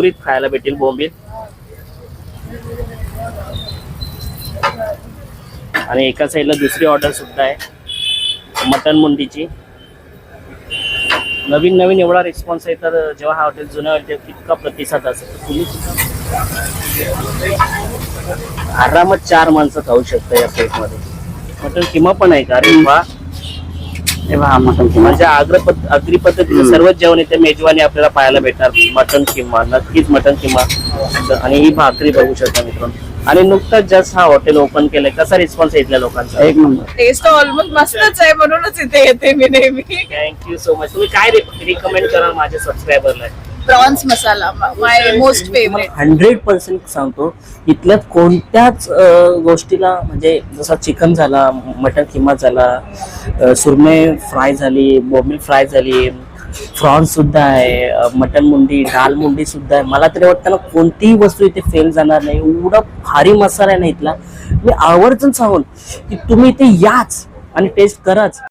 कुरकुरीत खायला भेटेल बोंबील. आणि एका साईडला दुसरी ऑर्डर सुद्धा आहे. मटन मुंडीची. नवीन नवीन एवढा रिस्पॉन्स आहे तर जेव्हा हा हॉटेल जुन्या हॉटेल तितका प्रतिसाद असेल. तर तुम्ही आरामात चार माणसं खाऊ शकता या प्लेटमध्ये मटन किमा पण आहे का? अरे वा. हे पहा मटन किमा म्हणजे आगरी पद्धतीचं सर्वच जेवण इथे मेजवानी आपल्याला पाहायला भेटणार. मटन किमा नक्कीच मटन किमा आणि ही भाकरी बघू शकता मित्रांनो. आणि नुकताच जस्ट हा हॉटेल ओपन केलंय. कसा रिस्पॉन्स आहे इथल्या लोकांचा? एक नंबर. टेस्ट ऑलमोस्ट मस्तच आहे म्हणूनच इथे येते मी नेहमी. थँक्यू सो मच तुम्ही काय रिकमेंड कराल माझ्या सबस्क्रायबरला prawns masala my most favourite hundred percent सांगतो इथल्या कोणत्याच गोष्टीला म्हणजे जसा चिकन झाला मटन किमा झाला अं, सुरमई फ्राय झाली बोंबील फ्राय झाली प्रॉन्स सुद्धा आहे मटन मुंडी दाल मुंडी सुद्धा आहे. मला तरी वाटतं ना कोणतीही वस्तू इथे फेल जाणार नाही. एवढा भारी मसाला आहे ना इथला. मी आवर्जून सांगून की तुम्ही इथे याच आणि टेस्ट कराच.